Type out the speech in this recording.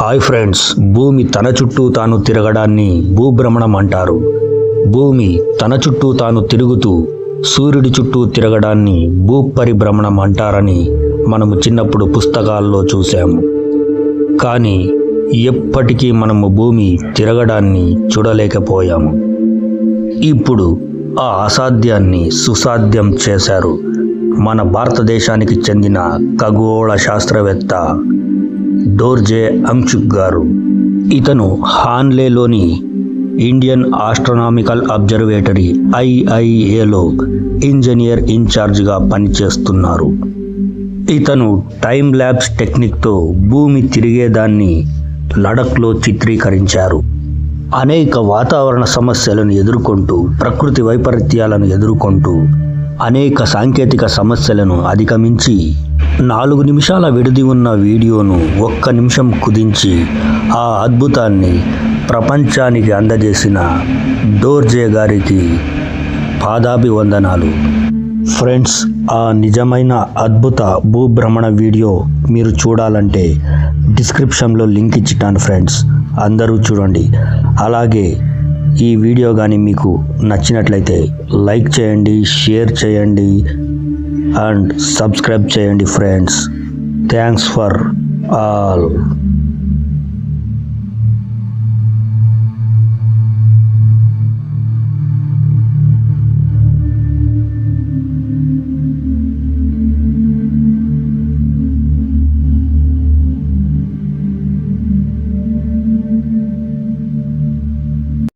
Hi friends భూమి తన చుట్టూ తాను తిరగడాన్ని భూభ్రమణం అంటారు. భూమి తన చుట్టూ తాను తిరుగుతూ సూర్యుడి చుట్టూ తిరగడాన్ని భూపరిభ్రమణం అంటారని మనము చిన్నప్పుడు పుస్తకాల్లో చూసాము కానీ ఎప్పటికీ మనము భూమి తిరగడాన్ని చూడలేకపోయాము. ఇప్పుడు ఆ అసాధ్యాన్ని సుసాధ్యం చేశారు మన భారతదేశానికి చెందిన ఖగోళ శాస్త్రవేత్త డోర్జే అంక్షుక్ గారు. ఇతను హాన్లేలోని ఇండియన్ ఆస్ట్రనామికల్ అబ్జర్వేటరీ ఐఐఏలో ఇంజనీర్ ఇన్ఛార్జ్గా పనిచేస్తున్నారు. ఇతను టైం ల్యాబ్స్ టెక్నిక్తో భూమి తిరిగేదాన్ని లడఖ్లో చిత్రీకరించారు. అనేక వాతావరణ సమస్యలను ఎదుర్కొంటూ ప్రకృతి వైపరీత్యాలను ఎదుర్కొంటూ అనేక సాంకేతిక సమస్యలను అధిగమించి నాలుగు నిమిషాల విడిది ఉన్న వీడియోను ఒక్క నిమిషం కుదించి ఆ అద్భుతాన్ని ప్రపంచానికి అందజేసిన డోర్జే గారికి పాదాభివందనాలు. ఫ్రెండ్స్ ఆ నిజమైన అద్భుత భూభ్రమణ వీడియో మీరు చూడాలంటే డిస్క్రిప్షన్లో లింక్ ఇచ్చిటాను ఫ్రెండ్స్ అందరూ చూడండి. అలాగే ఈ వీడియో కానీ మీకు నచ్చినట్లయితే లైక్ చేయండి షేర్ చేయండి అండ్ సబ్స్క్రైబ్ చేయండి ఫ్రెండ్స్. Thanks for all.